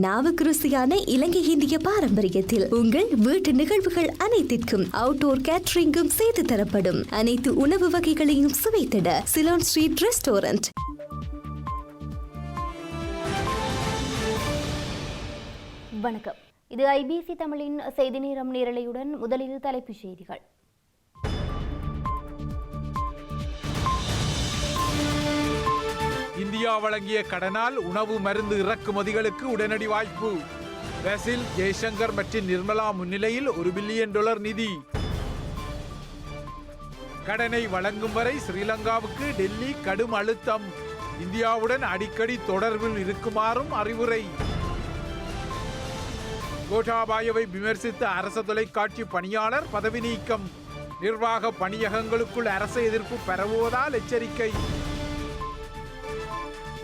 நாவுக்குருசியான இலங்கை இந்திய பாரம்பரியத்தில் உங்கள் வீட்டு நிகழ்வுகள் அனைத்திற்கும் அவுட்டோர் கேட்டரிங்கும் செய்து தரப்படும். அனைத்து உணவு வகைகளையும் சுவைத்திட சிலோன் ஸ்ட்ரீட் ரெஸ்டாரண்ட். வணக்கம். இது ஐபிசி தமிழின் செய்தி நேரம் நேரலையுடன் முதலில் தலைப்புச் செய்திகள். இந்தியா வழங்கிய கடனால் உணவு மருந்து இறக்குமதிகளுக்கு உடனடி வாய்ப்பு. பிரேசில் ஜெய்சங்கர் மற்றும் நிர்மலா முன்னிலையில் ஒரு பில்லியன் டாலர் நிதி. கடனை வழங்கும் வரை ஸ்ரீலங்காவுக்கு டெல்லி கடும் அழுத்தம். இந்தியாவுடன் அடிக்கடி தொடர்பில் இருக்குமாறும் அறிவுரை. கோட்டாபாயவை விமர்சித்த அரச தொலைக்காட்சி பணியாளர் பதவி நீக்கம். நிர்வாக பணியகங்களுக்குள் அரச எதிர்ப்பு பரவுவதால் எச்சரிக்கை.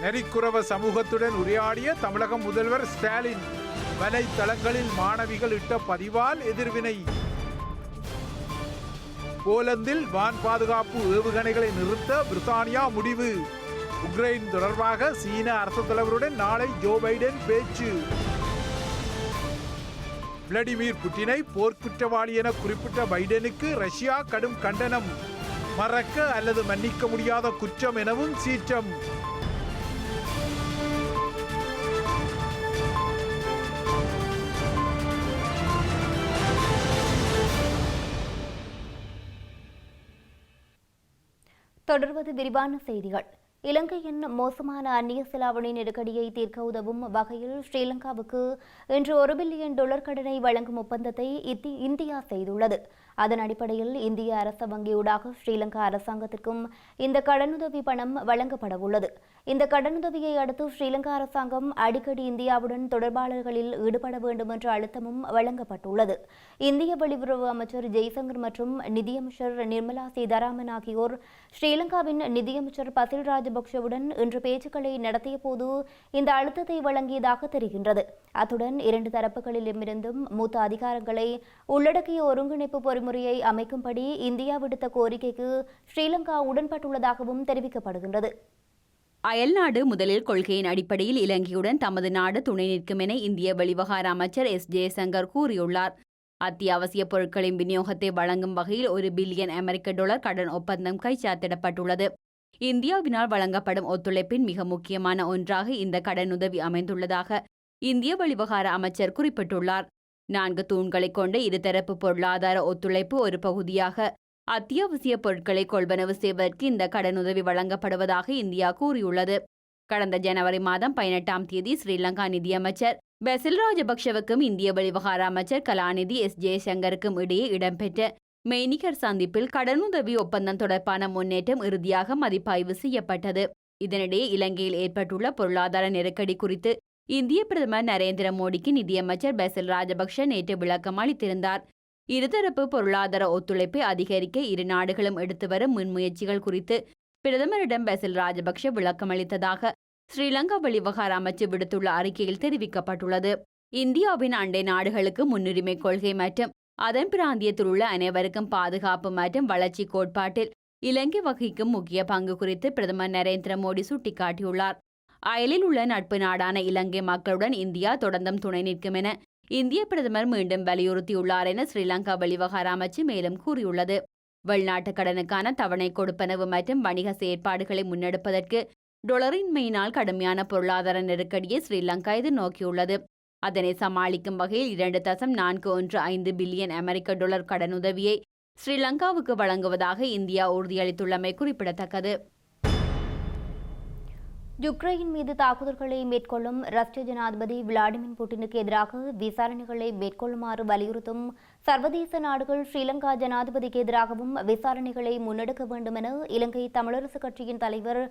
நெறிக்குறவ சமூகத்துடன் உரையாடிய தமிழக முதல்வர் ஸ்டாலின் வலைத்தளங்களில் மாணவிகள் இட்ட பதிவால் எதிர்வினை. போலந்தில் வான் பாதுகாப்பு ஏவுகணைகளை நிறுத்த பிரித்தானியா முடிவு. உக்ரைன் தொடர்பாக சீன அரசு தலைவருடன் நாளை ஜோ பைடன் பேச்சு. விளாடிமிர் புட்டினை போர்க்குற்றவாளி என குறிப்பிட்ட பைடனுக்கு ரஷ்யா கடும் கண்டனம். மறக்க அல்லது மன்னிக்க முடியாத குற்றம் எனவும் சீற்றம். தொடர்வது விரிவான செய்திகள். இலங்கையின் மோசமான அந்நிய செலாவணி நெருக்கடியை தீர்க்க உதவும் வகையில் ஸ்ரீலங்காவுக்கு இன்று ஒரு பில்லியன் டாலர் கடனை வழங்கும் ஒப்பந்தத்தை இத்தி- இந்தியா செய்துள்ளது. அதன் அடிப்படையில் இந்திய அரச வங்கியூடாக ஸ்ரீலங்கா அரசாங்கத்திற்கும் இந்த கடனுதவி பணம் வழங்கப்பட உள்ளது இந்த கடனுதவியை அடுத்து ஸ்ரீலங்கா அரசாங்கம் அடிக்கடி இந்தியாவுடன் தொடர்பாளர்களில் ஈடுபட வேண்டும் என்ற அழுத்தமும் வழங்கப்பட்டுள்ளது. இந்திய வெளியுறவு அமைச்சர் ஜெய்சங்கர் மற்றும் நிதியமைச்சர் நிர்மலா சீதாராமன் ஆகியோர் ஸ்ரீலங்காவின் நிதியமைச்சர் பசில் ராஜபக்ஷவுடன் இன்று பேச்சுக்களை நடத்திய போது இந்த அழுத்தத்தை வழங்கியதாக தெரிகின்றது. அத்துடன் இரண்டு தரப்புகளிலுமிருந்தும் மூத்த அதிகாரங்களை உள்ளடக்கிய ஒருங்கிணைப்பு பொறிமுறையை அமைக்கும்படி இந்தியா விடுத்த கோரிக்கைக்கு ஸ்ரீலங்கா உடன்பட்டுள்ளதாகவும் தெரிவிக்கப்படுகின்றது. அயல்நாடு முதலில் கொள்கையின் அடிப்படையில் இலங்கையுடன் தமது நாடு துணை நிற்கும் என இந்திய வெளிவகார அமைச்சர் எஸ். ஜெயசங்கர் கூறியுள்ளார். அத்தியாவசிய பொருட்களின் விநியோகத்தை வழங்கும் வகையில் ஒரு பில்லியன் அமெரிக்க டாலர் கடன் ஒப்பந்தம் கைச்சாத்திடப்பட்டுள்ளது. இந்தியாவினால் வழங்கப்படும் ஒத்துழைப்பின் மிக முக்கியமான ஒன்றாக இந்த கடனுதவி அமைந்துள்ளதாக இந்திய வெளிவகார அமைச்சர் குறிப்பிட்டுள்ளார். நான்கு தூண்களைக் கொண்ட இருதரப்பு பொருளாதார ஒத்துழைப்பு ஒரு பகுதியாக அத்தியாவசிய பொருட்களை கொள்வனவு செய்வதற்கு இந்த கடனுதவி வழங்கப்படுவதாக இந்தியா கூறியுள்ளது. கடந்த ஜனவரி மாதம் பதினெட்டாம் தேதி ஸ்ரீலங்கா நிதியமைச்சர் பெசில் ராஜபக்ஷவுக்கும் இந்திய வெளிவகார அமைச்சர் கலாநிதி எஸ். ஜெயசங்கருக்கும் இடையே இடம்பெற்ற மெய்நிகர் சந்திப்பில் கடனுதவி ஒப்பந்தம் தொடர்பான முன்னேற்றம் இறுதியாக மதிப்பாய்வு செய்யப்பட்டது. இதனிடையே இலங்கையில் ஏற்பட்டுள்ள பொருளாதார நெருக்கடி குறித்து இந்திய பிரதமர் நரேந்திர மோடிக்கு நிதியமைச்சர் பெசில் ராஜபக்ஷ நேற்று விளக்கம் அளித்திருந்தார். இருதரப்பு பொருளாதார ஒத்துழைப்பை அதிகரிக்க இரு நாடுகளும் எடுத்து வரும் முன்முயற்சிகள் குறித்து பிரதமரிடம் பெசில் ராஜபக்ஷ விளக்கமளித்ததாக ஸ்ரீலங்கா வெளிவகார அமைச்சு விடுத்துள்ள அறிக்கையில் தெரிவிக்கப்பட்டுள்ளது. இந்தியாவின் அண்டை நாடுகளுக்கு முன்னுரிமை கொள்கை மற்றும் அதன் பிராந்தியத்தில் உள்ள அனைவருக்கும் பாதுகாப்பு மற்றும் வளர்ச்சி கோட்பாட்டில் இலங்கை வகிக்கும் முக்கிய பங்கு குறித்து பிரதமர் நரேந்திர மோடி சுட்டிக்காட்டியுள்ளார். அயலில் உள்ள நட்பு நாடான இலங்கை மக்களுடன் இந்தியா தொடர்ந்தும் துணை நிற்கும் என இந்திய பிரதமர் மீண்டும் வலியுறுத்தியுள்ளார் என ஸ்ரீலங்கா வெளிவகார அமைச்சு மேலும் கூறியுள்ளது. வெளிநாட்டு கடனுக்கான தவணை கொடுப்பனவு மற்றும் வணிக செயற்பாடுகளை முன்னெடுப்பதற்கு டொலரின்மையினால் கடுமையான பொருளாதார நெருக்கடியை ஸ்ரீலங்கா எதிர்நோக்கியுள்ளது. அதனை சமாளிக்கும் வகையில் இரண்டு தசம் நான்கு ஒன்று ஐந்து பில்லியன் அமெரிக்க டொலர் கடனுதவியை ஸ்ரீலங்காவுக்கு வழங்குவதாக இந்தியா உறுதியளித்துள்ளமை குறிப்பிடத்தக்கது. யுக்ரைன் மீது தாக்குதல்களை மேற்கொள்ளும் ரஷ்ய ஜனாதிபதி விளாடிமிர் புட்டினுக்கு எதிராக விசாரணைகளை மேற்கொள்ளுமாறு வலியுறுத்தும் சர்வதேச நாடுகள் ஸ்ரீலங்கா ஜனாதிபதிக்கு எதிராகவும் விசாரணைகளை முன்னெடுக்க வேண்டும் என இலங்கை தமிழரசு கட்சியின் தலைவர்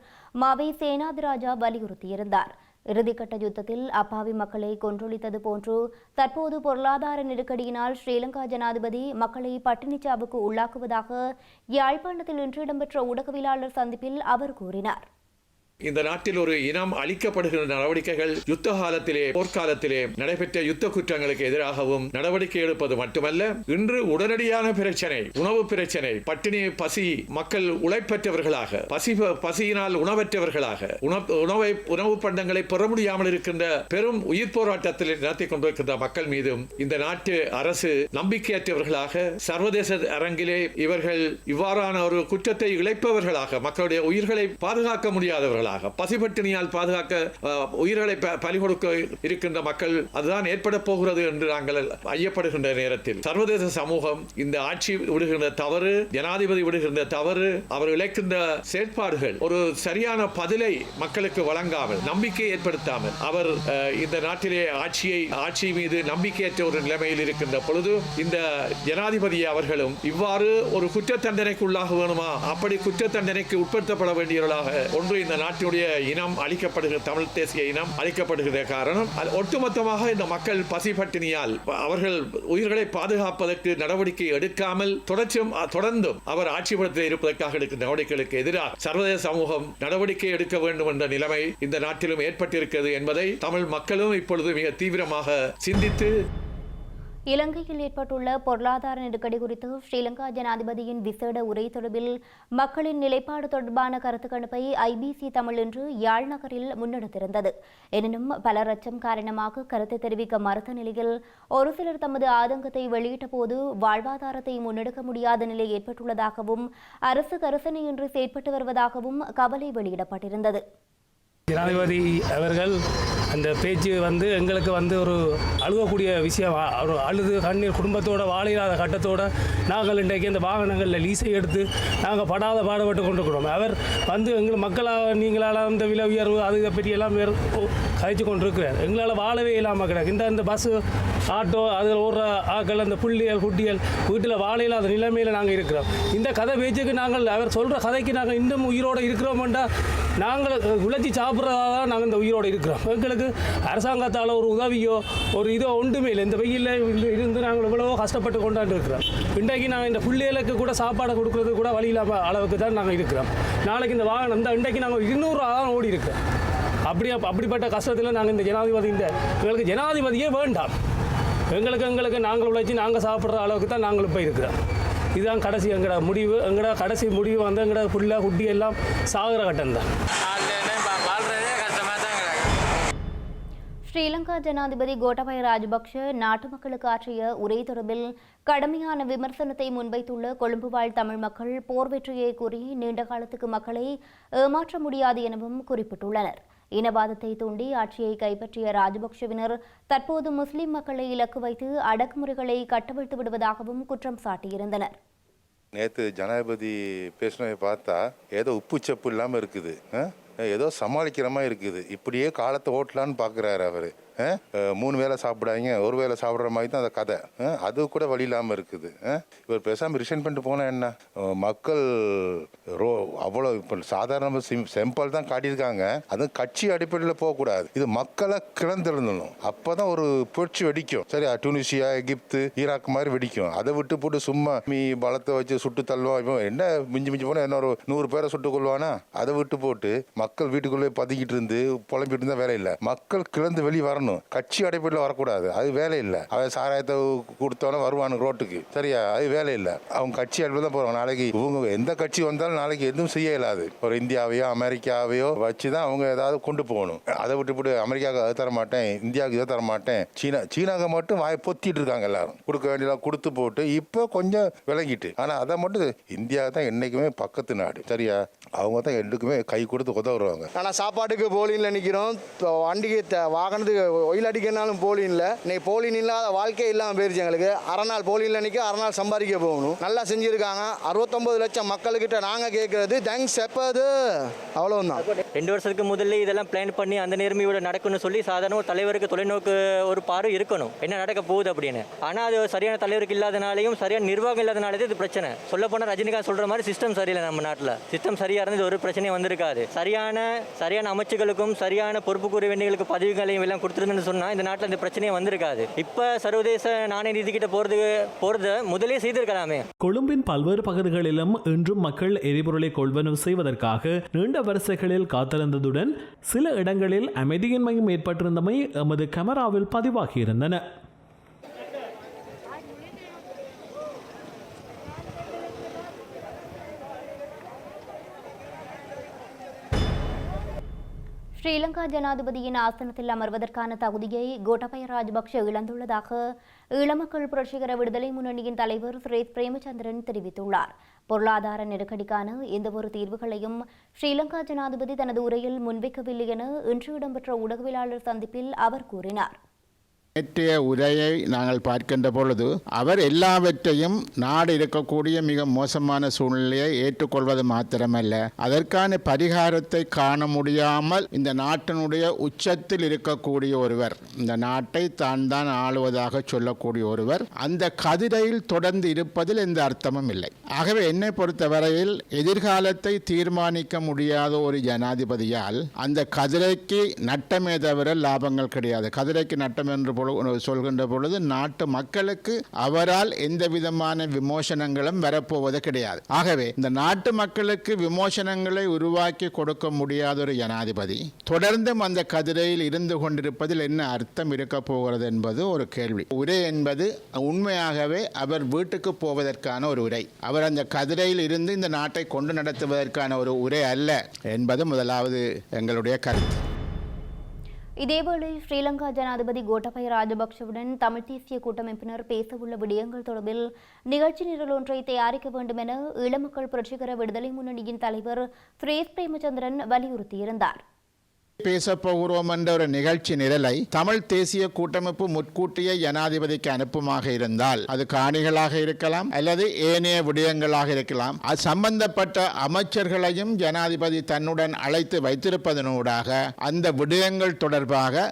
மாவை சேனாதிராஜா வலியுறுத்தியிருந்தார். இறுதிக்கட்ட யுத்தத்தில் அப்பாவி மக்களை கொன்றொழித்தது போன்று தற்போது பொருளாதார நெருக்கடியினால் ஸ்ரீலங்கா ஜனாதிபதி மக்களை பட்டினிச்சாவுக்கு உள்ளாக்குவதாக யாழ்ப்பாணத்தில் இன்று இடம்பெற்ற ஊடகவியலாளர் சந்திப்பில் அவர் கூறினார். இந்த நாட்டில் ஒரு இனம் அளிக்கப்படுகின்ற நடவடிக்கைகள் யுத்த காலத்திலே போர்க்காலத்திலே நடைபெற்ற யுத்த குற்றங்களுக்கு எதிராகவும் நடவடிக்கை எடுப்பது மட்டுமல்ல இன்று உடனடியான பிரச்சனை உணவு பிரச்சனை பட்டினி பசி மக்கள் உழைப்பற்றவர்களாக பசி பசியினால் உணவற்றவர்களாக உணவை உணவு பண்டங்களை பெற முடியாமல் இருக்கின்ற பெரும் உயிர் போராட்டத்தில் நடத்தி கொண்டிருக்கின்ற மக்கள் மீதும் இந்த நாட்டு அரசு நம்பிக்கையற்றவர்களாக சர்வதேச அரங்கிலே இவர்கள் இவ்வாறான ஒரு குற்றத்தை இழைப்பவர்களாக மக்களுடைய உயிர்களை பாதுகாக்க முடியாதவர்கள் மக்களாக பசிபட்டினியால் பாதுகாக்க உயிர்களை பலி கொடுக்க இருக்கின்ற மக்கள் அதுதான் ஏற்பட போகிறது என்று நாங்கள் ஐயப்படுகின்ற நேரத்தில். சர்வதேச சமூகம் இந்த ஆட்சி விடுகின்ற தவறு ஜனாதிபதி விடுகின்ற தவறு அவர் இழைக்கின்ற செயற்பாடுகள் ஒரு சரியான பதிலை மக்களுக்கு வழங்காமல் நம்பிக்கை ஏற்படுத்தாமல் அவர் இந்த நாட்டிலே ஆட்சியை ஆட்சி மீது நம்பிக்கையற்ற ஒரு நிலைமையில் இருக்கின்ற பொழுது இந்த ஜனாதிபதி அவர்களும் இவ்வாறு ஒரு குற்ற தண்டனைக்கு உள்ளாக வேணுமா? அப்படி குற்ற தண்டனைக்கு உட்படுத்தப்பட வேண்டியவர்களாக ஒன்று இந்த நாட்டினுடைய இனம் அளிக்கப்படுகிற தமிழ் தேசிய இனம் அளிக்கப்படுகிற காரணம். ஒட்டுமொத்தமாக இந்த மக்கள் பசி பட்டினியால் அவர்கள் உயிர்களை பாதுகாப்பதற்கு நடவடிக்கை எடுக்காமல் தொடர்ச்சியும் தொடர்ந்தும் அவர் ஆட்சிப்படுத்த இருப்பதற்காக எடுக்கும் நடவடிக்கைகளுக்கு எதிராக சர்வதேச சமூகம் நடவடிக்கை எடுக்க வேண்டும் என்ற நிலைமை இந்த நாட்டிலும் ஏற்பட்டிருக்கிறது என்பதை தமிழ் மக்களும் இப்பொழுது மிக தீவிரமாக சிந்தித்து இலங்கையில் ஏற்பட்டுள்ள பொருளாதார நெருக்கடி குறித்து ஸ்ரீலங்கா ஜனாதிபதியின் விசேட உரை தொடர்பில் மக்களின் நிலைப்பாடு தொடர்பான கருத்து கணிப்பை ஐபிசி தமிழ் இன்று யாழ் நகரில் முன்னெடுத்திருந்தது. எனினும் பல அச்சம் காரணமாக கருத்து தெரிவிக்க மறுத்த நிலையில் ஒரு சிலர் தமது ஆதங்கத்தை வெளியிட்ட போது வாழ்வாதாரத்தை முன்னெடுக்க முடியாத நிலை ஏற்பட்டுள்ளதாகவும் அரசு கரிசனையின்றி செயற்பட்டு வருவதாகவும் கவலை வெளியிடப்பட்டிருந்தது. ஜனாதிபதி அவர்கள் அந்த பேச்சு வந்து எங்களுக்கு வந்து ஒரு அழுகக்கூடிய விஷயம். ஒரு அழுது கண்ணீர் குடும்பத்தோட வாழையில்லாத கட்டத்தோட நாங்கள் இன்றைக்கு இந்த வாகனங்களில் லீஸை எடுத்து நாங்கள் படாத பாடுபட்டு கொண்டிருக்கிறோம். அவர் வந்து எங்கள் மக்களாக நீங்களால் அந்த விலை உயர்வு அது இதை பற்றி எல்லாம் கழிச்சு கொண்டிருக்கிறார். எங்களால் வாழவே இல்லாமல் கிடக்கு. இந்த இந்த பஸ்ஸு ஆட்டோ அதில் ஓடுற ஆக்கள் அந்த புள்ளியல் குட்டியல் வீட்டில் வாழையில்லாத நிலைமையில் நாங்கள் இருக்கிறோம். இந்த கதை பேச்சுக்கு நாங்கள் அவர் சொல்கிற கதைக்கு நாங்கள் இன்னும் உயிரோடு இருக்கிறோம்ன்றா நாங்கள் உழைச்சி சாப்பிட்றதா தான் நாங்கள் இந்த உயிரோடு இருக்கிறோம். எங்களுக்கு அரசாங்கத்தால் ஒரு உதவியோ ஒரு இதோ ஒன்றுமே இல்லை. இந்த வெயிலில் இருந்து நாங்கள் இவ்வளவோ கஷ்டப்பட்டு கொண்டாண்டு இருக்கிறோம். இன்றைக்கு நாங்கள் இந்த பிள்ளைகளுக்கு கூட சாப்பாடு கொடுக்குறது கூட வழி இல்லாமல் அளவுக்கு தான் நாங்கள் இருக்கிறோம். நாளைக்கு இந்த வாகனம் தான் இன்றைக்கு நாங்கள் இருநூறு தான் ஓடி இருக்கிறோம். அப்படி அப்படிப்பட்ட கஷ்டத்தில் நாங்கள் இந்த ஜனாதிபதி இந்த எங்களுக்கு ஜனாதிபதியே வேண்டாம். எங்களுக்கு எங்களுக்கு நாங்கள் உழைச்சி நாங்கள் சாப்பிட்ற அளவுக்கு தான் நாங்கள் இப்போ இருக்கிறோம். இதுதான் கடைசி எங்களோட முடிவு. எங்களோட கடைசி முடிவு வந்து எங்களோட புள்ள குட்டி எல்லாம் சாகுற கட்டம் தான். ஸ்ரீலங்கா ஜனாதிபதி கோட்டபய ராஜபக்ஷ நாட்டு மக்களுக்கு ஆற்றிய உரை தொடர்பில் கடுமையான விமர்சனத்தை முன்வைத்துள்ள கொழும்பு வாழ் தமிழ் மக்கள் போர் வெற்றியை கூறி நீண்ட காலத்துக்கு மக்களை ஏமாற்ற முடியாது எனவும் குறிப்பிட்டுள்ளனர். இனவாதத்தை தூண்டி ஆட்சியை கைப்பற்றிய ராஜபக்ஷவினர் தற்போது முஸ்லிம் மக்களை இலக்கு வைத்து அடக்குமுறைகளை கட்டவிழ்த்து விடுவதாகவும் குற்றம் சாட்டியிருந்தனர். நேற்று ஜனாதிபதி பேசினதை பார்த்தா ஏதோ உப்பு சப்பு இல்லாமல் இருக்குது ஏதோ சமாளிக்கிற மாதிரி இருக்குது. இப்படியே காலத்தை ஓட்டலான்னு பார்க்குறாரு அவர். மூணு வேளை சாப்பிடாங்க ஒரு வேளை சாப்பிட்ற மாதிரி தான் அந்த கதை. அது கூட வழி இல்லாமல் இருக்குது. இவர் பேசாமல் ரிசைன் பண்ணிட்டு போனால் என்ன? மக்கள் ரோ அவ்வளோ இப்போ சாதாரண சிம் செம்பல் தான் காட்டியிருக்காங்க. அதுவும் கட்சி அடிப்படையில் போகக்கூடாது. இது மக்களை கிளந்திருந்தணும் அப்போ தான் ஒரு புரட்சி வெடிக்கும். சரி டூனிஷியா எகிப்து ஈராக் மாதிரி வெடிக்கும். அதை விட்டு போட்டு சும்மா மீ பலத்தை வச்சு சுட்டு தள்ளுவோம் இவன் என்ன மிஞ்சி மிஞ்சி போனால் என்ன ஒரு நூறு பேரை சுட்டு கொள்வானா? அதை விட்டு போட்டு மக்கள் வீட்டுக்குள்ளே பதுக்கிட்டு இருந்து புலம்பிட்டு இருந்தால் வேலை இல்லை. மக்கள் கிளந்து வெளியே வரணும். கட்சி அடைப்பீட்டில் வரக்கூடாது. அது வேலை இல்லை. அவன் சாராயத்தை கொடுத்தவன வருவானு ரோட்டுக்கு. சரியா? அது வேலை இல்லை. அவங்க கட்சி அடைப்பில் தான் போகிறான் நாளைக்கு இவங்க எந்த கட்சி வந்தாலும் நாளைக்கு எதுவும் செய்ய இயலாது. ஒரு இந்தியாவையோ அமெரிக்காவையோ வச்சு தான் அவங்க ஏதாவது கொண்டு போகணும். அதை விட்டு போட்டு அமெரிக்காவுக்கு அதை தர மாட்டேன். இந்தியாவுக்கு இதை தர மாட்டேன். சீனா சீனாவுக்கு மட்டும் வாய் பொத்திட்டு இருக்காங்க எல்லாரும். கொடுக்க வேண்டியதாக கொடுத்து போட்டு இப்போ கொஞ்சம் விளங்கிட்டு. ஆனால் அதை மட்டும் இந்தியா தான் என்றைக்குமே பக்கத்து நாடு. சரியா? அவங்க தான் எண்டுக்குமே கை கொடுத்து உதவுறவங்க. ஆனால் சாப்பாட்டுக்கு போலின்ல நிற்கிறோம் வண்டிக்கு வாகனத்துக்கு ஒயில் அடிக்கனாலும் இல்லை இன்னைக்கு போலின் இல்லாத வாழ்க்கை இல்லாமல் போயிருச்சு எங்களுக்கு. அரை நாள் போலின்ல நிற்க அரை நாள் சம்பாதிக்க போகணும். நல்லா செஞ்சுருக்காங்க. அறுபத்தொம்பது லட்சம் மக்கள்கிட்ட நாங்கள் கேட்குறது தேங்க்ஸ் எப்போது அவ்வளோதான் ரெண்டு வருஷத்துக்கு முதல்ல இதெல்லாம் பிளான் பண்ணி அந்த நேரம் இவ்வளோ நடக்கும்னு சொல்லி சாதாரண ஒரு தலைவருக்கு தொலைநோக்கு ஒரு பார்வை இருக்கணும். என்ன நடக்க போகுது அப்படின்னு. ஆனால் அது சரியான தலைவருக்கு இல்லாதனாலையும் சரியான நிர்வாகம் இல்லாதனாலே இது பிரச்சனை. சொல்ல போனால் ரஜினிகாந்த் சொல்கிற மாதிரி சிஸ்டம் சரியில்லை நம்ம நாட்டில். சிஸ்டம் சரியாக இருந்தது ஒரு பிரச்சனையும் வந்திருக்காது. சரியான சரியான அமைச்சுகளுக்கும் சரியான பொறுப்புக்குரிய வேண்டியங்களுக்கு பதவிகளையும் எல்லாம் கொடுத்துருந்தா இருந்துன்னு சொன்னால் இந்த நாட்டில் இந்த பிரச்சனையே வந்திருக்காது. இப்போ சர்வதேச நாணய நிதிக்கிட்ட போகிறதுக்கு போகிறத முதலே செய்திருக்கலாமே. கொழும்பின் பல்வேறு பகுதிகளிலும் இன்றும் மக்கள் எரிபொருளை கொள்வனவு செய்வதற்காக நீண்ட வரிசைகளில் காத்திருந்ததுடன் சில இடங்களில் அமைதியின்மையும் ஏற்பட்டிருந்தமை எமது கேமராவில் பதிவாகியிருந்தன. ஸ்ரீலங்கா ஜனாதிபதியின் ஆசனத்தில் அமர்வதற்கான தகுதியை கோட்டபய ராஜபக்ஷ இழந்துள்ளதாக ஈழமக்கள் புரட்சிகர விடுதலை முன்னணியின் தலைவர் சுரேஷ் பிரேமச்சந்திரன் தெரிவித்துள்ளார். பொருளாதார நெருக்கடிக்கான எந்தவொரு தீர்வுகளையும் ஸ்ரீலங்கா ஜனாதிபதி தனது உரையில் முன்வைக்கவில்லை என இன்று இடம்பெற்ற ஊடகவியலாளர் சந்திப்பில் அவர் கூறினார். நேற்றைய உரையை நாங்கள் பார்க்கின்ற பொழுது அவர் எல்லாவற்றையும் நாடு இருக்கக்கூடிய மிக மோசமான சூழ்நிலையை ஏற்றுக்கொள்வது மாத்திரமல்ல. அதற்கான பரிகாரத்தை காண முடியாமல் இந்த நாட்டினுடைய உச்சத்தில் இருக்கக்கூடிய ஒருவர் இந்த நாட்டை தான் தான் ஆளுவதாக சொல்லக்கூடிய ஒருவர் அந்த கதிரையில் தொடர்ந்து இருப்பதில் எந்த அர்த்தமும் இல்லை. ஆகவே என்னை பொறுத்தவரையில் எதிர்காலத்தை தீர்மானிக்க முடியாத ஒரு ஜனாதிபதியால் அந்த கதிரைக்கு நட்டமே தவிர லாபங்கள் கிடையாது. கதிரைக்கு நட்டம் என்று சொல்கின்ற பொழுது நாட்டு மக்களுக்கு அவரால் எந்த விதமான விமோசனங்களும் வரப்போவது கிடையாது. ஆகவே இந்த நாட்டு மக்களுக்கு விமோசனங்களை உருவாக்கி கொடுக்க முடியாத ஒரு ஜனாதிபதி தொடர்ந்தும் அந்த கதிரையில் இருந்து கொண்டிருப்பதில் என்ன அர்த்தம் இருக்க போகிறது என்பது ஒரு கேள்வி. உரை என்பது உண்மையாகவே அவர் வீட்டுக்கு போவதற்கான ஒரு உரை. அவர் அந்த கதிரையில் இருந்து இந்த நாட்டை கொண்டு நடத்துவதற்கான ஒரு உரை அல்ல என்பது முதலாவது எங்களுடைய கருத்து. இதேவேளை ஸ்ரீலங்கா ஜனாதிபதி கோட்டபய ராஜபக்சவுடன் தமிழ் தேசிய கூட்டமைப்பினர் பேசவுள்ள விடயங்கள் தொடர்பில் நிகழ்ச்சி நிரல் ஒன்றை தயாரிக்க வேண்டும் என ஈழமக்கள் புரட்சிகர விடுதலை முன்னணியின் தலைவர் சுரேஷ் பிரேமச்சந்திரன் வலியுறுத்தியிருந்தார். பேசப்போகிறோம் என்ற ஒரு நிகழ்ச்சி நிரலை தமிழ் தேசிய கூட்டமைப்பு முற்கூட்டிய ஜனாதிபதிக்கு அனுப்புமாக இருந்தால் அது காணிகளாக இருக்கலாம் அல்லது ஏனைய விடயங்களாக இருக்கலாம். அது சம்பந்தப்பட்ட அமைச்சர்களையும் ஜனாதிபதி தன்னுடன் அழைத்து வைத்திருப்பதனூடாக அந்த விடயங்கள் தொடர்பாக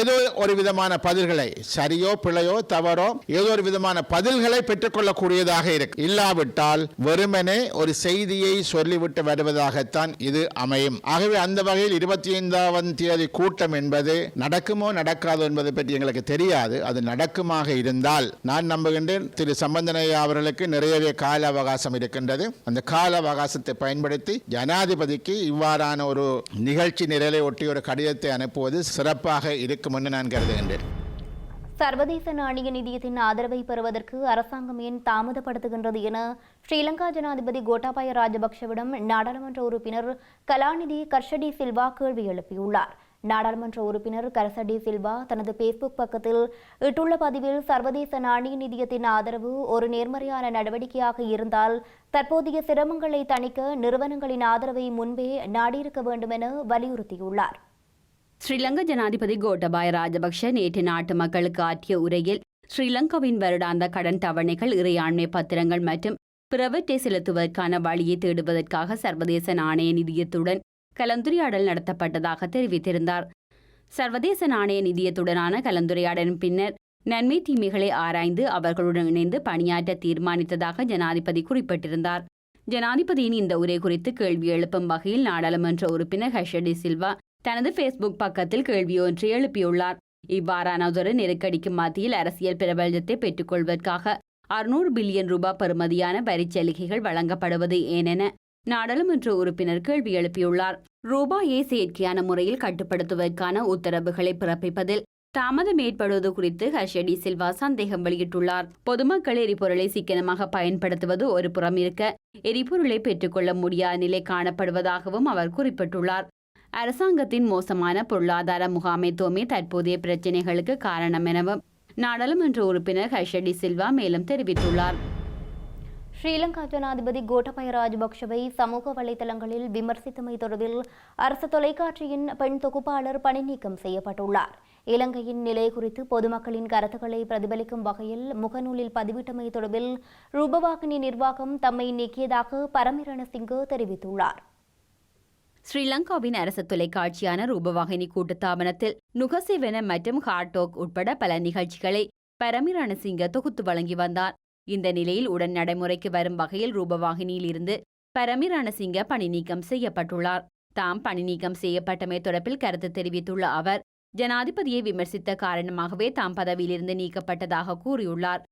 ஏதோ ஒரு விதமான பதில்களை சரியோ பிழையோ தவறோ ஏதோ ஒரு விதமான பதில்களை பெற்றுக்கொள்ளக்கூடியதாக இருக்கு. இல்லாவிட்டால் வெறுமனே ஒரு செய்தியை சொல்லிவிட்டு வருவதாகத்தான் இது அமையும். ஆகவே அந்த வகையில் இருபத்தி ஐந்தாம் தேதி கூட்டம் என்பது நடக்குமோ நடக்காதோ என்பதை பற்றி எங்களுக்கு தெரியாது. அது நடக்குமாக இருந்தால் நான் நம்புகின்றேன் திரு சம்பந்தனையா அவர்களுக்கு நிறையவே கால அவகாசம் இருக்கின்றது. அந்த கால அவகாசத்தை பயன்படுத்தி ஜனாதிபதிக்கு இவ்வாறான ஒரு நிகழ்ச்சி நிரலை ஒட்டி ஒரு கடிதத்தை அனுப்புவது சிறப்பாக இருக்கும் என்று நான் கருதுகின்றேன். சர்வதேச நாணய நிதியத்தின் ஆதரவை பெறுவதற்கு அரசாங்கம் ஏன் தாமதப்படுத்துகின்றது என ஸ்ரீலங்கா ஜனாதிபதி கோட்டாபாய ராஜபக்ஷவிடம் நாடாளுமன்ற உறுப்பினர் கலாநிதி கர்ஷடி சில்வா கேள்வி எழுப்பியுள்ளார். நாடாளுமன்ற உறுப்பினர் கரசடி சில்வா தனது பேஸ்புக் பக்கத்தில் இட்டுள்ள பதிவில் சர்வதேச நாணய நிதியத்தின் ஆதரவு ஒரு நேர்மறையான நடவடிக்கையாக இருந்தால் தற்போதைய சிரமங்களை தணிக்க நிறுவனங்களின் ஆதரவை முன்பே நாடியிருக்க வேண்டும் என வலியுறுத்தியுள்ளார். ஸ்ரீலங்கா ஜனாதிபதி கோட்டபாய ராஜபக்ஷ நேற்று நாட்டு மக்களுக்கு ஆற்றிய உரையில் ஸ்ரீலங்காவின் வருடாந்த கடன் தவணைகள் இறையாண்மை பத்திரங்கள் மற்றும் பிறவற்றை செலுத்துவதற்கான வழியை தேடுவதற்காக சர்வதேச நாணய நிதியத்துடன் கலந்துரையாடல் நடத்தப்பட்டதாக தெரிவித்திருந்தார். சர்வதேச நாணய நிதியத்துடனான கலந்துரையாடலின் பின்னர் நன்மை தீமைகளை ஆராய்ந்து அவர்களுடன் இணைந்து பணியாற்ற தீர்மானித்ததாக ஜனாதிபதி குறிப்பிட்டிருந்தார். ஜனாதிபதியின் இந்த உரை குறித்து கேள்வி எழுப்பும் வகையில் நாடாளுமன்ற உறுப்பினர் ஹர்ஷடி சில்வா தனது ஃபேஸ்புக் பக்கத்தில் கேள்வி ஒன்றை எழுப்பியுள்ளார். இவ்வாறானதொரு நெருக்கடிக்கு மத்தியில் அரசியல் பிரபலத்தை பெற்றுக்கொள்வதற்காக அறுநூறு பில்லியன் ரூபாய் பெறுமதியான வரி சலுகைகள் வழங்கப்படுவது ஏனென நாடாளுமன்ற உறுப்பினர் கேள்வி எழுப்பியுள்ளார். ரூபாயை செயற்கையான முறையில் கட்டுப்படுத்துவதற்கான உத்தரவுகளை பிறப்பிப்பதில் தாமதம் ஏற்படுவது குறித்து ஹர்ஷடி சில்வா சந்தேகம் வெளியிட்டுள்ளார். பொதுமக்கள் எரிபொருளை சிக்கனமாக பயன்படுத்துவது ஒரு புறம் இருக்க எரிபொருளை பெற்றுக்கொள்ள முடியாத நிலை காணப்படுவதாகவும் அவர் குறிப்பிட்டுள்ளார். அரசாங்கத்தின் மோசமான பொருளாதார முகாமைத்துவமே தற்போதைய பிரச்சினைகளுக்கு காரணம் எனவும் நாடாளுமன்ற உறுப்பினர் ஹர்ஷடி சில்வா மேலும் தெரிவித்துள்ளார். ஸ்ரீலங்கா ஜனாதிபதி கோட்டபய ராஜபக்ஷவை சமூக வலைதளங்களில் விமர்சித்தமை தொடர்பில் அரசு தொலைக்காட்சியின் பெண் தொகுப்பாளர் பணி நீக்கம் செய்யப்பட்டுள்ளார். இலங்கையின் நிலை குறித்து பொதுமக்களின் கருத்துக்களை பிரதிபலிக்கும் வகையில் முகநூலில் பதிவிட்டமை தொடர்பில் ரூபவாகினி நிர்வாகம் தம்மை நீக்கியதாக பரமிரணசிங்கு தெரிவித்துள்ளார். ஸ்ரீலங்காவின் அரசு தொலைக்காட்சியான ரூபவாகினி கூட்டுத்தாபனத்தில் நுகசேவன மற்றும் ஹார்டோக் உட்பட பல நிகழ்ச்சிகளை பரமி ரணசிங்க தொகுத்து வழங்கி வந்தார். இந்த நிலையில் உடன் நடைமுறைக்கு வரும் வகையில் ரூபவாகினியில் இருந்து பரமி ரணசிங்க பணி நீக்கம் செய்யப்பட்டுள்ளார். தாம் பணி நீக்கம் செய்யப்பட்டமை தொடர்பில் கருத்து தெரிவித்துள்ள அவர் ஜனாதிபதியை விமர்சித்த காரணமாகவே தாம் பதவியிலிருந்து நீக்கப்பட்டதாக கூறியுள்ளார்.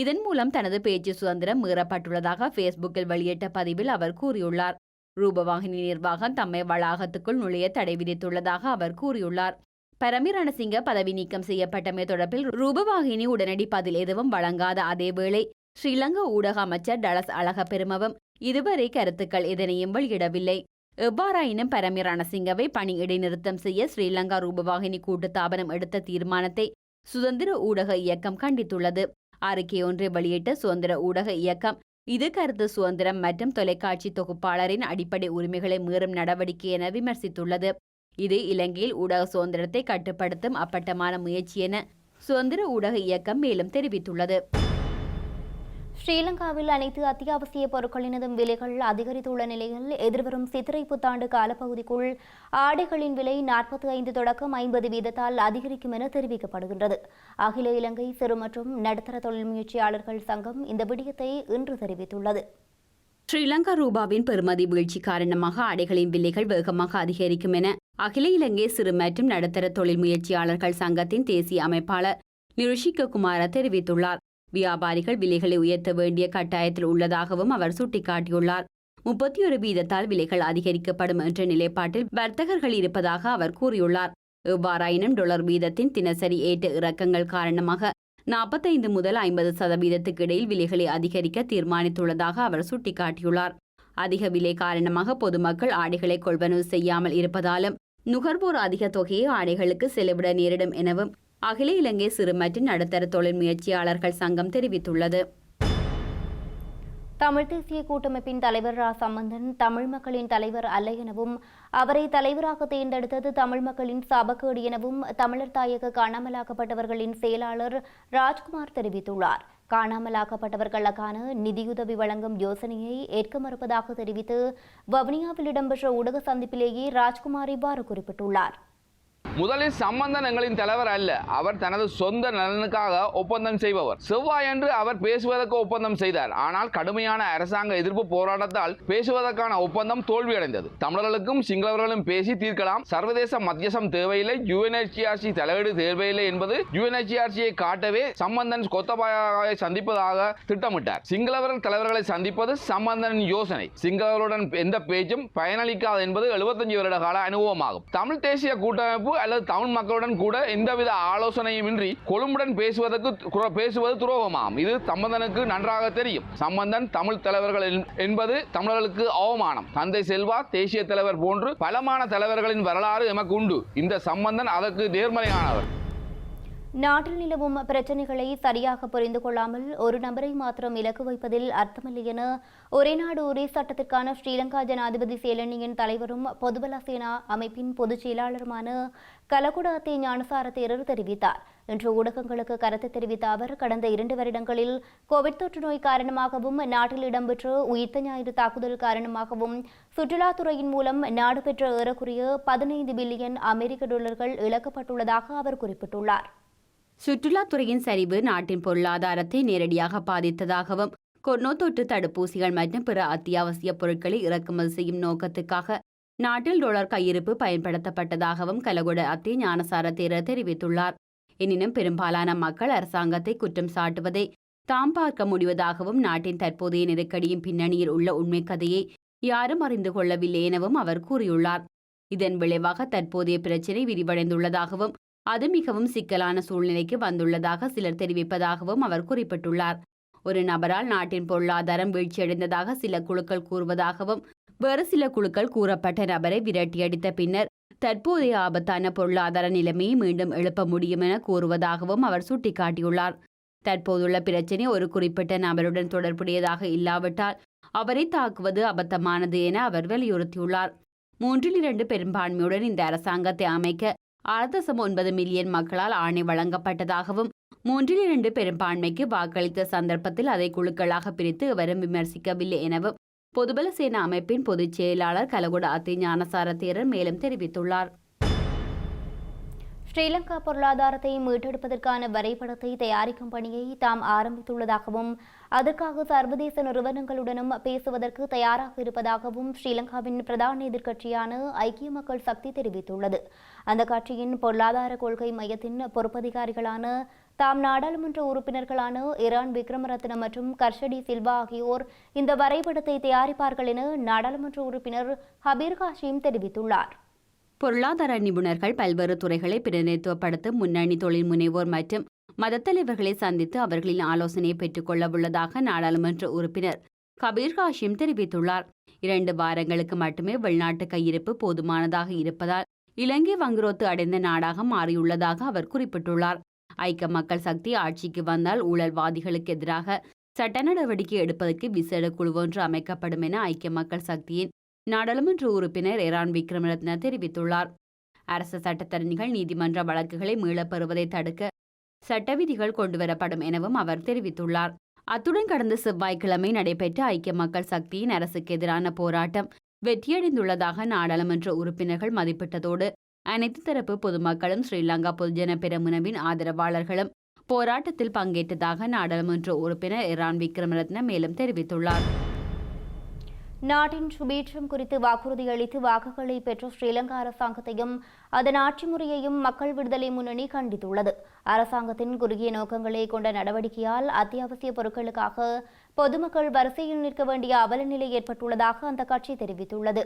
இதன் மூலம் தனது பேச்சு சுதந்திரம் மீறப்பட்டுள்ளதாக ஃபேஸ்புக்கில் வெளியிட்ட பதிவில் அவர் கூறியுள்ளார். ரூபவாகினி நிர்வாகம் தம்மை வளாகத்துக்குள் நுழைய தடை விதித்துள்ளதாக அவர் கூறியுள்ளார். பரமி ரணசிங்க பதவி நீக்கம் செய்யப்பட்டமை தொடர்பில் ரூபவாகினி உடனடி பதில் எதுவும் வழங்காத அதேவேளை ஸ்ரீலங்கா ஊடக அமைச்சர் டலஸ் அழக பெருமவும் இதுவரை கருத்துக்கள் எதனையும் வெளியிடவில்லை. எவ்வாறாயினும் பரமி ரணசிங்கவை பணி இடைநிறுத்தம் செய்ய ஸ்ரீலங்கா ரூபவாகினி கூட்டுத்தாபனம் எடுத்த தீர்மானத்தை சுதந்திர ஊடக இயக்கம் கண்டித்துள்ளது. அறிக்கை ஒன்றை வெளியிட்ட சுதந்திர ஊடக இயக்கம் இது கருத்து சுதந்திரம் மற்றும் தொலைக்காட்சி தொகுப்பாளரின் அடிப்படை உரிமைகளை மீறும் நடவடிக்கை என விமர்சித்துள்ளது. இது இலங்கையில் ஊடக சுதந்திரத்தை கட்டுப்படுத்தும் அப்பட்டமான முயற்சி என சுதந்திர ஊடக இயக்கம் மேலும் தெரிவித்துள்ளது. ஸ்ரீலங்காவில் அனைத்து அத்தியாவசிய பொருட்களினதும் விலைகள் அதிகரித்துள்ள நிலையில் எதிர்வரும் சித்திரை புத்தாண்டு காலப்பகுதிக்குள் ஆடைகளின் விலை நாற்பத்தி ஐந்து தொடக்கம் ஐம்பது வீதத்தால் அதிகரிக்கும் என தெரிவிக்கப்படுகின்றது. அகில இலங்கை சிறு மற்றும் நடுத்தர தொழில் முயற்சியாளர்கள் சங்கம் இந்த விடயத்தை இன்று தெரிவித்துள்ளது. ஸ்ரீலங்கா ரூபாவின் பெறுமதி வீழ்ச்சி காரணமாக ஆடைகளின் விலைகள் வேகமாக அதிகரிக்கும் என அகில இலங்கை சிறு மற்றும் நடுத்தர தொழில் முயற்சியாளர்கள் சங்கத்தின் தேசிய அமைப்பாளர் நிருஷிக குமார தெரிவித்துள்ளார். வியாபாரிகள் விலைகளை உயர்த்த வேண்டிய கட்டாயத்தில் உள்ளதாகவும் அவர் சுட்டிக்காட்டியுள்ளார். முப்பத்தி ஒரு வீதத்தால் விலைகள் அதிகரிக்கப்படும் என்ற நிலைப்பாட்டில் வர்த்தகர்கள் இருப்பதாக அவர் கூறியுள்ளார். எவ்வாறாயினும் டொலர் வீதத்தின் தினசரி ஏற்ற இறக்கங்கள் காரணமாக நாற்பத்தைந்து முதல் ஐம்பது சதவீதத்துக்கு இடையில் விலைகளை அதிகரிக்க தீர்மானித்துள்ளதாக அவர் சுட்டிக்காட்டியுள்ளார். அதிக விலை காரணமாக பொதுமக்கள் ஆடைகளை கொள்வனவு செய்யாமல் இருப்பதாலும் நுகர்வோர் அதிக தொகையை ஆடைகளுக்கு செலவிட நேரிடும் எனவும் அகில இலங்கை சிறு மற்றும் நடுத்தர தொழில் முயற்சியாளர்கள் சங்கம் தெரிவித்துள்ளது. தமிழ் தேசிய கூட்டமைப்பின் தலைவர் ரா. சம்பந்தன் தமிழ் மக்களின் தலைவர் அல்ல எனவும் அவரை தலைவராக தேர்ந்தெடுத்தது தமிழ் மக்களின் சபக்கேடு எனவும் தமிழர் தாயக காணாமலாக்கப்பட்டவர்களின் செயலாளர் ராஜ்குமார் தெரிவித்துள்ளார். காணாமலாக்கப்பட்டவர்களுக்கான நிதியுதவி வழங்கும் யோசனையை ஏற்க மறுப்பதாக தெரிவித்து வவுனியாவில் இடம்பெற்ற ஊடக சந்திப்பிலேயே ராஜ்குமார் இவ்வாறு குறிப்பிட்டுள்ளார். முதலில் சம்பந்தன் எங்களின் தலைவர் அல்ல அவர் தனது சொந்த நலனுக்காக ஒப்பந்தம் செய்பவர். செவ்வாயன்று அவர் பேசுவதற்கு ஒப்பந்தம் செய்தார். ஆனால் கடுமையான அரசாங்க எதிர்ப்பு போராட்டத்தால் பேசுவதற்கான ஒப்பந்தம் தோல்வியடைந்தது. தமிழர்களுக்கும் சிங்களவர்களும் பேசி தீர்க்கலாம். சர்வதேச மத்தியசம் தேவையில்லை. யுஎன்எச்சிஆர்சி தலையீடு தேவையில்லை என்பது யுஎன்எச்சிஆர்சியை காட்டவே சம்பந்தன் கொத்தபாயாவை சந்திப்பதாக திட்டமிட்டார். சிங்களவர்கள் தலைவர்களை சந்திப்பது சம்பந்தனின் யோசனை. சிங்களவர்களுடன் எந்த பேச்சும் பயனளிக்காது என்பது எழுபத்தஞ்சு வருட கால அனுபவமாகும். தமிழ் தேசிய கூட்டமைப்பு அல்லது தமிழ் மக்களுடன் கூட எந்தவித ஆலோசனையுமின்றி கொழும்புடன் பேசுவதற்கு பேசுவது துரோகமாம். இது சம்பந்தனுக்கு நன்றாக தெரியும். சம்பந்தன் தமிழ் தலைவர்கள் என்- என்பது தமிழர்களுக்கு அவமானம். தந்தை செல்வா தேசிய தலைவர் போன்று பலமான தலைவர்களின் வரலாறு எமக்கு உண்டு. இந்த சம்பந்தன் அதற்கு நேர்மறையானவர். நாட்டில் நிலவும் பிரச்சனைகளை சரியாக புரிந்து கொள்ளாமல் ஒரு நபரை மாத்திரம் இலக்கு வைப்பதில் அர்த்தமில்லை என ஒரே நாடு ஒரே சட்டத்திற்கான ஸ்ரீலங்கா ஜனாதிபதி சேலனியின் தலைவரும் பொதுபல சேனா அமைப்பின் பொதுச் செயலாளருமான கலகுடாத்தே ஞானசார தேரர் தெரிவித்தார். இன்று ஊடகங்களுக்கு கருத்து தெரிவித்த அவர் கடந்த இரண்டு வருடங்களில் கோவிட் தொற்று நோய் காரணமாகவும் நாட்டில் இடம்பெற்ற உயிர்த்த ஞாயிறு தாக்குதல் காரணமாகவும் சுற்றுலாத்துறையின் மூலம் நாடு பெற்ற ஏறக்குறைய பதினைந்து பில்லியன் அமெரிக்க டாலர்கள் இழக்கப்பட்டுள்ளதாக அவர் குறிப்பிட்டுள்ளார். சுற்றுலாத்துறையின் சரிவு நாட்டின் பொருளாதாரத்தை நேரடியாக பாதித்ததாகவும் கொரோனா தொற்று தடுப்பூசிகள் மற்றும் பிற அத்தியாவசிய பொருட்களை இறக்குமதி செய்யும் நோக்கத்துக்காக நாட்டில் டாலர் கையிருப்பு பயன்படுத்தப்பட்டதாகவும் கலகுட அத்தி ஞானசார தேரர் தெரிவித்துள்ளார். எனினும் பெரும்பாலான மக்கள் அரசாங்கத்தை குற்றம் சாட்டுவதை தாம் பார்க்க முடிவதாகவும் நாட்டின் தற்போதைய நெருக்கடியின் பின்னணியில் உள்ள உண்மை கதையை யாரும் அறிந்து கொள்ளவில்லை எனவும் அவர் கூறியுள்ளார். இதன் விளைவாக தற்போதைய பிரச்சினை விரிவடைந்துள்ளதாகவும் அது மிகவும் சிக்கலான சூழ்நிலைக்கு வந்துள்ளதாக சிலர் தெரிவிப்பதாகவும் அவர் குறிப்பிட்டுள்ளார். ஒரு நபரால் நாட்டின் பொருளாதாரம் வீழ்ச்சியடைந்ததாக சில குழுக்கள் கூறுவதாகவும் வேறு சில குழுக்கள் கூறப்பட்ட நபரை விரட்டியடித்த பின்னர் தற்போதைய ஆபத்தான பொருளாதார நிலைமையை மீண்டும் எழுப்ப முடியும் என கூறுவதாகவும் அவர் சுட்டிக்காட்டியுள்ளார். தற்போதுள்ள பிரச்சினை ஒரு குறிப்பிட்ட நபருடன் தொடர்புடையதாக இல்லாவிட்டால் அவரை தாக்குவது அபத்தமானது என அவர் வலியுறுத்தியுள்ளார். மூன்றில் இரண்டு பெரும்பான்மையுடன் இந்த அரசாங்கத்தை அமைக்க ஆறு தசம் ஒன்பது மில்லியன் மக்களால் ஆணை வழங்கப்பட்டதாகவும் மூன்றில் இரண்டு பெரும்பான்மைக்கு வாக்களித்த சந்தர்ப்பத்தில் அதை குழுக்களாக பிரித்து எவரும் விமர்சிக்கவில்லை எனவும் பொதுபல சேனா அமைப்பின் பொதுச் செயலாளர் கலகுட அத்தி ஞானசார தேரர் மேலும் தெரிவித்துள்ளார். ஸ்ரீலங்கா பொருளாதாரத்தை மீட்டெடுப்பதற்கான வரைபடத்தை தயாரிக்கும் பணியை தாம் ஆரம்பித்துள்ளதாகவும் அதற்காக சர்வதேச நிறுவனங்களுடனும் பேசுவதற்கு தயாராக இருப்பதாகவும் ஸ்ரீலங்காவின் பிரதான எதிர்க்கட்சியான ஐக்கிய மக்கள் சக்தி தெரிவித்துள்ளது. அந்த கட்சியின் பொருளாதார கொள்கை மையத்தின் பொறுப்பதிகாரிகளான தாம் நாடாளுமன்ற உறுப்பினர்களான இரான் விக்ரமரத்ன மற்றும் கர்ஷடி சில்வா ஆகியோர் இந்த வரைபடத்தை தயாரிப்பார்கள் என நாடாளுமன்ற உறுப்பினர் ஹபீர் காஷிம் தெரிவித்துள்ளார். பொருளாதார நிபுணர்கள் பல்வேறு துறைகளை பிரதிநிதித்துவப்படுத்தும் முன்னணி தொழில் முனைவோர் மற்றும் மதத்தலைவர்களை சந்தித்து அவர்களின் ஆலோசனையை பெற்றுக்கொள்ள உள்ளதாக நாடாளுமன்ற உறுப்பினர் கபீர் காஷிம் தெரிவித்துள்ளார். இரண்டு வாரங்களுக்கு மட்டுமே வெளிநாட்டு கையிருப்பு போதுமானதாக இருப்பதால் இலங்கை வங்குரோத்து அடைந்த நாடாக மாறியுள்ளதாக அவர் குறிப்பிட்டுள்ளார். ஐக்கிய மக்கள் சக்தி ஆட்சிக்கு வந்தால் ஊழல்வாதிகளுக்கு எதிராக சட்ட நடவடிக்கை எடுப்பதற்கு விசேட குழு ஒன்று அமைக்கப்படும் என ஐக்கிய மக்கள் சக்தியின் நாடாளுமன்ற உறுப்பினர் இரான் விக்ரமரத்ன தெரிவித்துள்ளார். அரச சட்டத்தரணிகள் நீதிமன்ற வழக்குகளை மீளப்பெறுவதை தடுக்க சட்டவிதிகள் கொண்டுவரப்படும் எனவும் அவர் தெரிவித்துள்ளார். அத்துடன் கடந்த செவ்வாய்க்கிழமை நடைபெற்ற ஐக்கிய மக்கள் சக்தியின் அரசுக்கு எதிரான போராட்டம் வெற்றியடைந்துள்ளதாக நாடாளுமன்ற உறுப்பினர்கள் மதிப்பிட்டதோடு அனைத்து தரப்பு பொதுமக்களும் ஸ்ரீலங்கா பொதுஜன பெருமுனவின் ஆதரவாளர்களும் போராட்டத்தில் பங்கேற்றதாக நாடாளுமன்ற உறுப்பினர் இரான் விக்ரமரத்ன மேலும் தெரிவித்துள்ளார். நாட்டின் சுபீட்சம் குறித்து வாக்குறுதி அளித்து வாக்குகளை பெற்ற ஸ்ரீலங்கா அரசாங்கத்தையும் அதன் ஆட்சி முறையையும் மக்கள் விடுதலை முன்னணி கண்டித்துள்ளது. அரசாங்கத்தின் குறுகிய நோக்கங்களை கொண்ட நடவடிக்கையால் அத்தியாவசிய பொருட்களுக்காக பொதுமக்கள் வரிசையில் நிற்க வேண்டிய அவலநிலை ஏற்பட்டுள்ளதாக அந்த கட்சி தெரிவித்துள்ளது.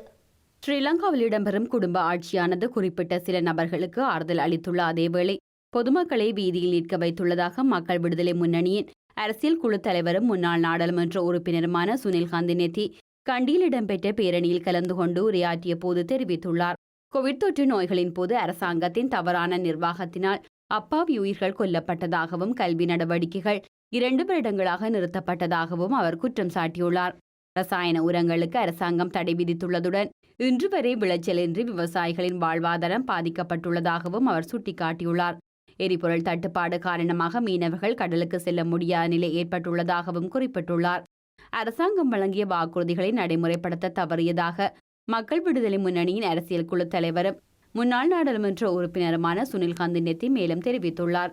ஸ்ரீலங்காவில் இடம்பெறும் குடும்ப ஆட்சியானது குறிப்பிட்ட சில நபர்களுக்கு ஆறுதல் அளித்துள்ள அதேவேளை பொதுமக்களை வீதியில் நிற்க வைத்துள்ளதாக மக்கள் விடுதலை முன்னணியின் அரசியல் குழு தலைவரும் முன்னாள் நாடாளுமன்ற உறுப்பினருமான சுனில் காந்திநெத்தி கண்டியில் இடம்பெற்ற பேரணியில் கலந்து கொண்டு உரையாற்றிய போது தெரிவித்துள்ளார். கோவிட் தொற்று நோய்களின் போது அரசாங்கத்தின் தவறான நிர்வாகத்தினால் அப்பாவி உயிர்கள் கொல்லப்பட்டதாகவும் கல்வி நடவடிக்கைகள் இரண்டு வருடங்களாக நிறுத்தப்பட்டதாகவும் அவர் குற்றம் சாட்டியுள்ளார். ரசாயன உரங்களுக்கு அரசாங்கம் தடை விதித்துள்ளதுடன் இன்று வரை விளைச்சலின்றி விவசாயிகளின் வாழ்வாதாரம் பாதிக்கப்பட்டுள்ளதாகவும் அவர் சுட்டிக்காட்டியுள்ளார். எரிபொருள் தட்டுப்பாடு காரணமாக மீனவர்கள் கடலுக்கு செல்ல முடியாத நிலை ஏற்பட்டுள்ளதாகவும் குறிப்பிட்டுள்ளார். அரசாங்கம் வழங்கிய வாக்குறுதிகளை நடைமுறைப்படுத்த தவறியதாக மக்கள் விடுதலை முன்னணியின் அரசியல் குழு தலைவரும் முன்னாள் நாடாளுமன்ற உறுப்பினருமான சுனில்காந்த் நெத்தி மேலும் தெரிவித்துள்ளார்.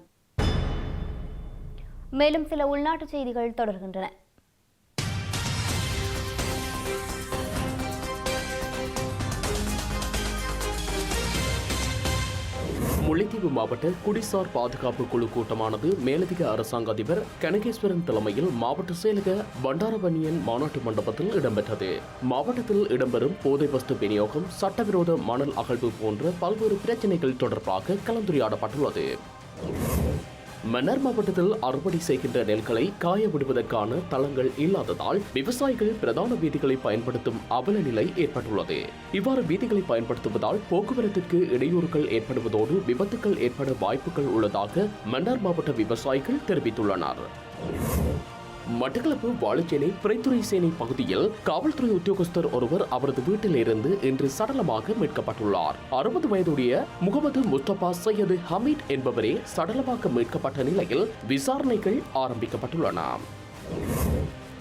மேலும் சில உள்நாட்டு செய்திகள் தொடர்கின்றன. முல்லைத்தீவு மாவட்ட குடிசார் பாதுகாப்பு குழு கூட்டமானது மேலதிக அரசாங்க அதிபர் கனகேஸ்வரன் தலைமையில் மாவட்ட செயலக பண்டாரவன்னியன் மாநாட்டு மண்டபத்தில் இடம்பெற்றது. மாவட்டத்தில் இடம்பெறும் போதை வஸ்து விநியோகம் சட்டவிரோத மணல் அகழ்வு போன்ற பல்வேறு பிரச்சினைகள் தொடர்பாக கலந்துரையாடப்பட்டுள்ளது. மன்னார் மாவட்டத்தில் அறுவடை செய்கின்ற நெல்களை காய விடுவதற்கான தளங்கள் இல்லாததால் விவசாயிகள் பிரதான வீதிகளை பயன்படுத்தும் அவல நிலை ஏற்பட்டுள்ளது. இவ்வாறு வீதிகளை பயன்படுத்துவதால் போக்குவரத்திற்கு இடையூறுகள் ஏற்படுவதோடு விபத்துக்கள் ஏற்பட வாய்ப்புகள் உள்ளதாக மன்னார் மாவட்ட விவசாயிகள் தெரிவித்துள்ளனர். மட்டக்களப்பு வாழைச்சேனை பிறைத்துறை சேனை பகுதியில் காவல்துறை உத்தியோகஸ்தர் ஒருவர் அவரது வீட்டில் இருந்து இன்று சடலமாக மீட்கப்பட்டுள்ளார். அறுபது வயதுடைய முகமது முஸ்தபா சையது ஹமீத் என்பவரே சடலமாக மீட்கப்பட்ட நிலையில் விசாரணைகள் ஆரம்பிக்கப்பட்டுள்ளன.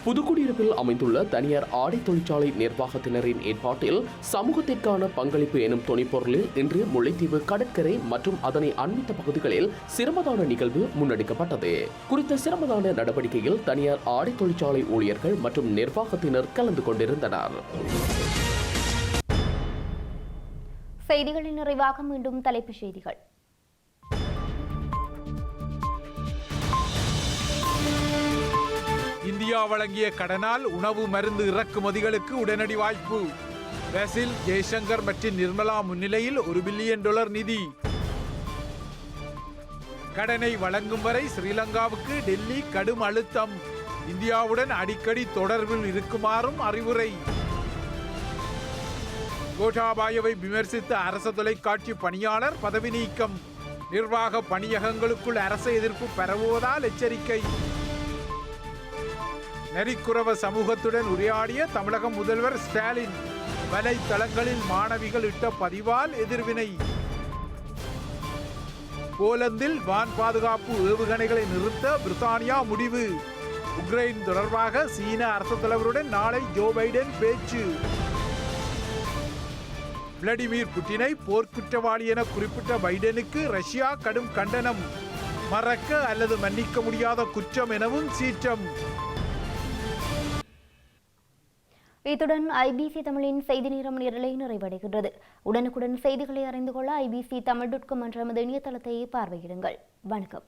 புதுக்குடியிருப்பில் அமைந்துள்ள தனியார் ஆடை தொழிற்சாலை நிர்வாகத்தினரின் ஏற்பாட்டில் சமூகத்திற்கான பங்களிப்பு எனும் துணைப்பொருளில் இன்று முல்லைத்தீவு கடற்கரை மற்றும் அதனை அண்மித்த பகுதிகளில் சிரமதான நிகழ்வு முன்னெடுக்கப்பட்டது. குறித்த சிரமதான நடவடிக்கையில் தனியார் ஆடை தொழிற்சாலை ஊழியர்கள் மற்றும் நிர்வாகத்தினர் கலந்து கொண்டிருந்தனர். செய்திகளின் நிறைவாக மீண்டும் தலைப்புச் செய்திகள். இந்தியா வழங்கிய கடனால் உணவு மருந்து இறக்குமதிகளுக்கு உடனடி வாய்ப்பு. பிரேசில் ஜெய்சங்கர் மற்றும் நிர்மலா முன்னிலையில் ஒரு பில்லியன் டாலர் நிதி. கடனை வழங்கும் வரை ஸ்ரீலங்காவுக்கு டெல்லி கடும் அழுத்தம். இந்தியாவுடன் அடிக்கடி தொடர்பில் இருக்குமாறும் அறிவுரை. கோட்டாபாயவை விமர்சித்த அரச தொலைக்காட்சி பணியாளர் பதவி நீக்கம். நிர்வாக பணியகங்களுக்குள் அரச எதிர்ப்பு பரவுவதால் எச்சரிக்கை. நெறிக்குறவ சமூகத்துடன் உரையாடிய தமிழக முதல்வர் ஸ்டாலின் வலைத்தளங்களில் மாணவிகள் இட்ட பதிவால் எதிர்வினை. போலந்தில் வான் பாதுகாப்பு ஏவுகணைகளை நிறுத்த பிரித்தானியா முடிவு. உக்ரைன் தொடர்பாக சீன அரசு தலைவருடன் நாளை ஜோ பைடன் பேச்சு. விளாடிமிர் புட்டினை போர்க்குற்றவாளி என குறிப்பிட்ட பைடனுக்கு ரஷ்யா கடும் கண்டனம். மறக்க அல்லது மன்னிக்க முடியாத குற்றம் எனவும் சீற்றம். இத்துடன் ஐபிசி தமிழின் செய்தி நேரம் நிரலை நிறைவடைகின்றது. உடனுக்குடன் செய்திகளை அறிந்து கொள்ள ஐபிசி தமிழ் டுட்கம் என்ற நமது இணையதளத்தை பார்வையிடுங்கள். வணக்கம்.